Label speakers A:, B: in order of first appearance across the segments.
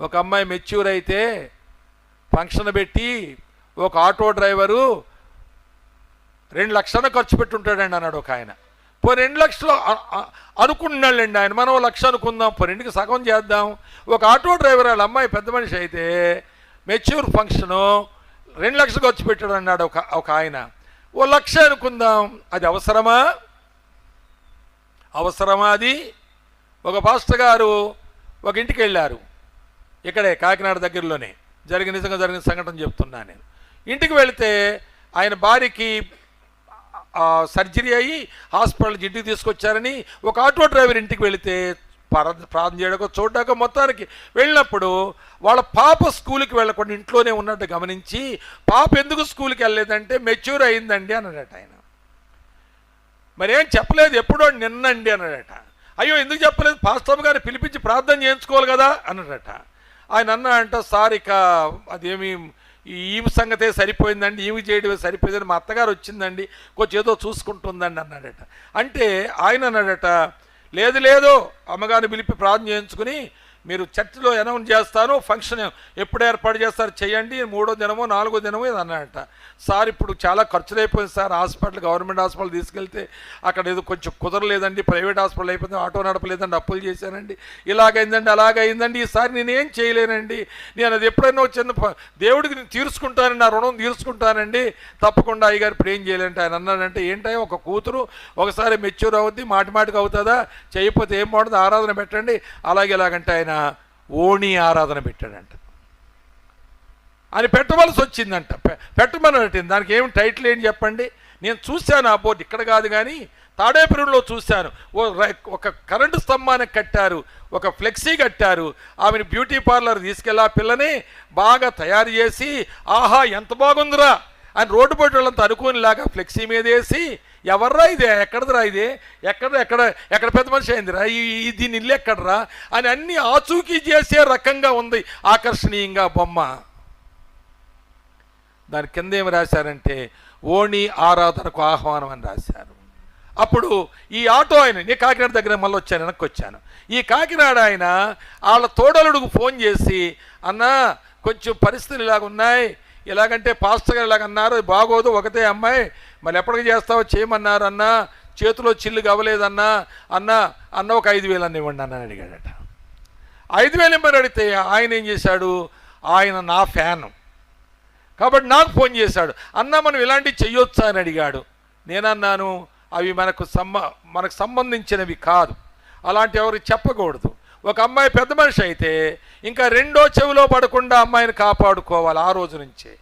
A: ఒక అమ్మాయి మెచ్యూర్ అయితే ఫంక్షన్ పెట్టి ఒక ఆటో డ్రైవరు రెండు లక్షలు ఖర్చు పెట్టుంటాడండి అన్నాడు ఒక ఆయన. పో రెండు లక్షలు అనుకుంటున్నాళ్ళండి ఆయన. మనం ఓ లక్ష అనుకుందాం. పో రెండుకి సగం చేద్దాం. ఒక ఆటో డ్రైవర్ వాళ్ళ అమ్మాయి పెద్ద మనిషి అయితే మెచ్యూర్ ఫంక్షను రెండు లక్షలు ఖర్చు పెట్టాడు అన్నాడు ఒక ఒక ఆయన. ఓ లక్ష అనుకుందాం. అది అవసరమా? అవసరమా అది? ఒక పాస్టర్ గారు ఒక ఇంటికి వెళ్ళారు. ఇక్కడే కాకినాడ దగ్గరలోనే జరిగిన నిజంగా జరిగిన సంఘటన చెప్తున్నా నేను. ఇంటికి వెళితే ఆయన భార్యకి సర్జరీ అయ్యి హాస్పిటల్ ఇంటికి తీసుకొచ్చారని ఒక ఆటో డ్రైవర్ ఇంటికి వెళితే ప్రార్థన చేయడానికి చూడడాకో మొత్తానికి వెళ్ళినప్పుడు వాళ్ళ పాప స్కూల్కి వెళ్ళకుండా ఇంట్లోనే ఉన్నట్టు గమనించి పాప ఎందుకు స్కూల్కి వెళ్ళలేదంటే మెచ్యూర్ అయిందండి అన్నాడట ఆయన. మరి ఏం చెప్పలేదు ఎప్పుడో నిన్నండి అన్నాడట. అయ్యో ఎందుకు చెప్పలేదు? పాస్టర్ గారిని పిలిపించి ప్రార్థన చేయించుకోవాలి కదా అన్నాడట. ఆయన అన్న అంట సార్ ఇక అదేమి ఈ ఈమె సంగతే సరిపోయిందండి ఈమె చేయడమే సరిపోయిందని మా అత్తగారు వచ్చిందండి కొంచెం ఏదో చూసుకుంటుందండి అన్నాడట. అంటే ఆయన అన్నాడట లేదు లేదు అమ్మగారిని పిలిపి ప్రార్థన చేయించుకుని మీరు చర్చిలో అనౌన్స్ చేస్తాను ఫంక్షన్ ఎప్పుడు ఏర్పాటు చేస్తారు చేయండి మూడో దినమో నాలుగో దినమో ఇది అన్నట సార్ ఇప్పుడు చాలా ఖర్చులు అయిపోయింది సార్. హాస్పిటల్ గవర్నమెంట్ హాస్పిటల్ తీసుకెళ్తే అక్కడ ఏదో కొంచెం కుదరలేదండి ప్రైవేట్ హాస్పిటల్ అయిపోయింది ఆటో నడపలేదండి అప్పులు చేశానండి. ఇలాగైందండి అలాగైందండి. ఈసారి నేనేం చేయలేనండి. నేను అది ఎప్పుడైనా చిన్న దేవుడికి నేను తీర్చుకుంటానండి నా రుణం తీర్చుకుంటానండి. తప్పకుండా అయ్యగారు ఇప్పుడు ఏం చేయలేంటే ఆయన అన్నాడంటే ఏంటంటే ఒక కూతురు ఒకసారి మెచ్యూర్ అవుద్ది మాటి మాటికి అవుతుందా? చేయకపోతే ఏం బాగుంటుంది? ఆరాధన పెట్టండి. అలాగే ఇలాగంటే ఆయన ఓణి ఆరాధన పెట్టాడంట. అని పెట్టవలసి వచ్చిందంట. పెట్టమని పెట్టింది దానికి ఏమి టైటిల్ ఏం చెప్పండి? నేను చూశాను ఆ బోర్డు. ఇక్కడ కాదు కానీ తాడేపురంలో చూశాను. ఓ రై- ఒక కరెంటు స్తంభానికి కట్టారు. ఒక ఫ్లెక్సీ కట్టారు. ఆమెను బ్యూటీ పార్లర్ తీసుకెళ్ళి ఆ పిల్లని బాగా తయారు చేసి ఆహా ఎంత బాగుందిరా! అని రోడ్డు పోటీ వాళ్ళంతా అనుకోనిలాగా ఫ్లెక్సీ మీద వేసి ఎవర్రా ఇదే? ఎక్కడదిరా ఇదే? ఎక్కడ ఎక్కడ ఎక్కడ పెద్ద మనిషి అయిందిరా? ఈ ఈ- దీని ఇల్లు ఎక్కడరా? అని అన్ని ఆచూకీ చేసే రకంగా ఉంది ఆకర్షణీయంగా బొమ్మ. దాని కింద ఏమి రాశారంటే ఓణి ఆరాధనకు ఆహ్వానం అని రాశారు. అప్పుడు ఈ ఆటో ఆయన నేను కాకినాడ దగ్గర మళ్ళీ వచ్చాను వెనక్కి వచ్చాను. ఈ కాకినాడ ఆయన వాళ్ళ తోడలుడుకు ఫోన్ చేసి అన్నా కొంచెం పరిస్థితులు ఇలాగ ఉన్నాయి ఎలాగంటే పాస్టర్ గారు ఇలాగ అన్నారు బాగోదు ఒకటే అమ్మాయి మళ్ళీ ఎప్పటికి చేస్తావో చేయమన్నారు అన్నా చేతిలో చిల్లు కవ్వలేదన్నా అన్న అన్న ఒక ఐదు వేలు అన్న ఇవ్వండి అన్న అడిగాడట. ఐదు వేలు ఇమ్మని అడిగితే ఆయన ఏం చేశాడు? ఆయన నా ఫ్యాన్. కాబట్టి నాకు ఫోన్ చేశాడు. అన్న మనం ఇలాంటివి చెయ్యొచ్చా అని అడిగాడు. నేనన్నాను అవి మనకు సంబ మనకు సంబంధించినవి కాదు. అలాంటి ఎవరు చెప్పకూడదు. ఒక అమ్మాయి పెద్ద మనిషి అయితే ఇంకా రెండో చెవిలో పడకుండా అమ్మాయిని కాపాడుకోవాలి ఆ రోజు నుంచే.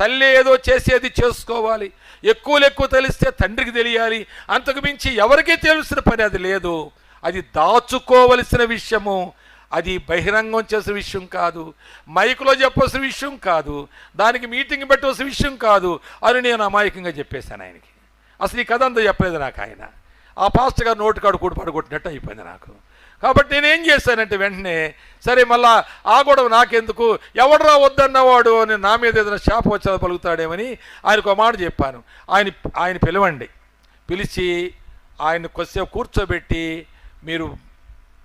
A: తల్లి ఏదో చేసేది చేసుకోవాలి. ఎక్కువలు ఎక్కువ తెలిస్తే తండ్రికి తెలియాలి. అంతకు మించి ఎవరికీ తెలిసిన పని అది లేదు. అది దాచుకోవలసిన విషయము. అది బహిరంగం చేసే విషయం కాదు. మైకులో చెప్పవలసిన విషయం కాదు. దానికి మీటింగ్ పెట్టవలసిన విషయం కాదు అని నేను అమాయకంగా చెప్పేశాను ఆయనకి. అసలు ఈ కథ అంతా చెప్పలేదు నాకు ఆయన. ఆ పాస్టర్ గారు నోటు కాడు కూడి పడగొట్టినట్టు అయిపోయింది నాకు. కాబట్టి నేనేం చేశానంటే వెంటనే సరే మళ్ళా ఆ గొడవ నాకెందుకు? ఎవడరా వద్దన్నవాడు అని నా మీద ఏదైనా శాప వచ్చేది పలుకుతాడేమని ఆయనకు ఒక మాట చెప్పాను. ఆయన ఆయన పిలవండి. పిలిచి ఆయన కొద్దిసేపు కూర్చోబెట్టి మీరు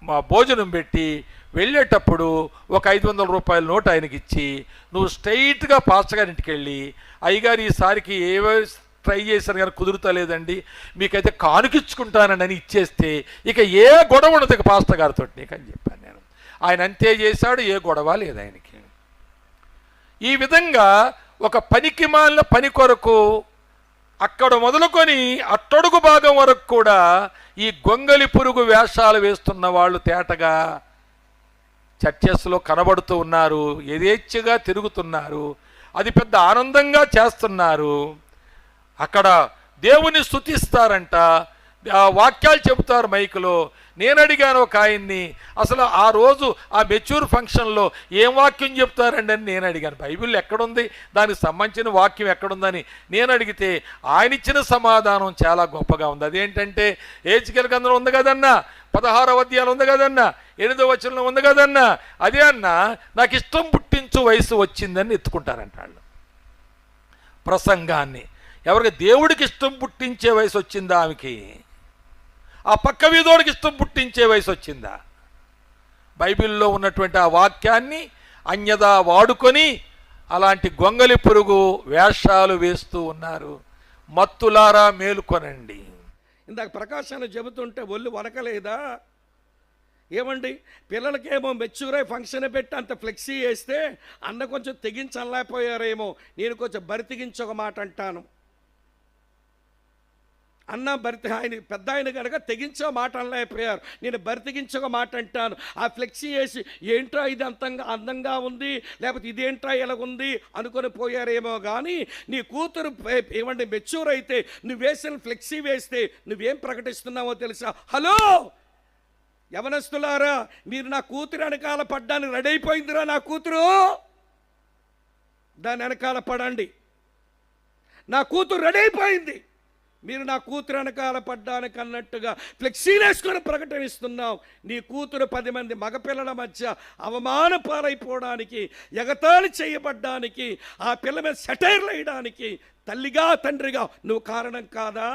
A: మా భోజనం పెట్టి వెళ్ళేటప్పుడు ఒక ఐదు వందల రూపాయల నోట్ ఆయనకి ఇచ్చి నువ్వు స్ట్రైట్గా పాస్టర్ గారి ఇంటికి వెళ్ళి అయ్యగారు ఈసారికి ఏవో ట్రై చేశారు కానీ కుదురుతలేదండి. మీకైతే కానుకిచ్చుకుంటానని అని ఇచ్చేస్తే ఇక ఏ గొడవ ఉండదు పాస్త పాస్టర్ గారితో నీకు అని చెప్పాను నేను. ఆయన అంతే చేశాడు ఏ గొడవ లేదు ఆయనకి. ఈ విధంగా ఒక పనికి మాలిన పని కొరకు అక్కడ మొదలుకొని అట్టడుగు భాగం వరకు కూడా ఈ గొంగలి పురుగు వేషాలు వేస్తున్న వాళ్ళు తేటగా చర్చెస్లో కనబడుతూ ఉన్నారు యథేచ్ఛగా తిరుగుతున్నారు అది పెద్ద ఆనందంగా చేస్తున్నారు. అక్కడ దేవుని స్తుతిస్తారంట. ఆ వాక్యాలు చెబుతారు మైకులో నేను అడిగాను ఒక ఆయన్ని అసలు ఆ రోజు ఆ మెచ్యూర్ ఫంక్షన్లో ఏం వాక్యం చెప్తారండి అని నేను అడిగాను. బైబిల్ ఎక్కడుంది? దానికి సంబంధించిన వాక్యం ఎక్కడుందని నేను అడిగితే ఆయన ఇచ్చిన సమాధానం చాలా గొప్పగా ఉంది. అదేంటంటే ఏచికల గంధం ఉంది కదన్నా పదహారవ అధ్యాయం ఉంది కదన్నా ఎనిమిదో వచనంలో ఉంది కదన్నా అదే అన్న నాకు ఇష్టం పుట్టించు వయసు వచ్చిందని ఎత్తుకుంటారంట వాళ్ళు. ప్రసంగాన్ని ఎవరికి దేవుడికి ఇష్టం పుట్టించే వయసు వచ్చిందా ఆమెకి? ఆ పక్క వీధోడికి ఇష్టం పుట్టించే వయసు వచ్చిందా? బైబిల్లో ఉన్నటువంటి ఆ వాక్యాన్ని అన్యదా వాడుకొని అలాంటి గొంగలి పురుగు వేషాలు వేస్తూ ఉన్నారు. మత్తులారా మేలుకొనండి.
B: ఇందాక ప్రకాశాన్ని చెబుతుంటే ఒళ్ళు వరకలేదా ఏమండి? పిల్లలకేమో మెచ్యూరై ఫంక్షన్ పెట్టి అంత ఫ్లెక్సీ వేస్తే అన్న కొంచెం తెగించలేకపోయారేమో నేను కొంచెం బరి తెగించి ఒక మాట అంటాను. అన్న బరి ఆయన పెద్ద ఆయన కనుక తెగించో మాట అనలేకపోయారు నేను బరితెగించక మాట అంటాను. ఆ ఫ్లెక్సీ వేసి ఏంట్రా ఇది అంతంగా అందంగా ఉంది? లేకపోతే ఇదేంట్రా ఇలా ఉంది? అనుకొని పోయారేమో కానీ నీ కూతురు ఏ- ఏమంటే మెచ్యూర్ అయితే నువ్వు వేసిన ఫ్లెక్సీ వేస్తే నువ్వేం ప్రకటిస్తున్నావో తెలుసా? హలో! యవనస్తులారా మీరు నా కూతురు వెనకాల పడ్డానికి రెడీ అయిపోయిందిరా నా కూతురు? దాని వెనకాల పడండి. నా కూతురు రెడీ అయిపోయింది. మీరు నా కూతురు వెనకాల పడ్డానికి అన్నట్టుగా ఫ్లెక్సీలేసుకొని ప్రకటనిస్తున్నావు. నీ కూతురు పది మంది మగపిల్లల మధ్య అవమాన పాలైపోవడానికి ఎగతాళి చేయబడ్డానికి ఆ పిల్ల మీద సెటైర్లు వేయడానికి తల్లిగా తండ్రిగా నువ్వు కారణం కాదా?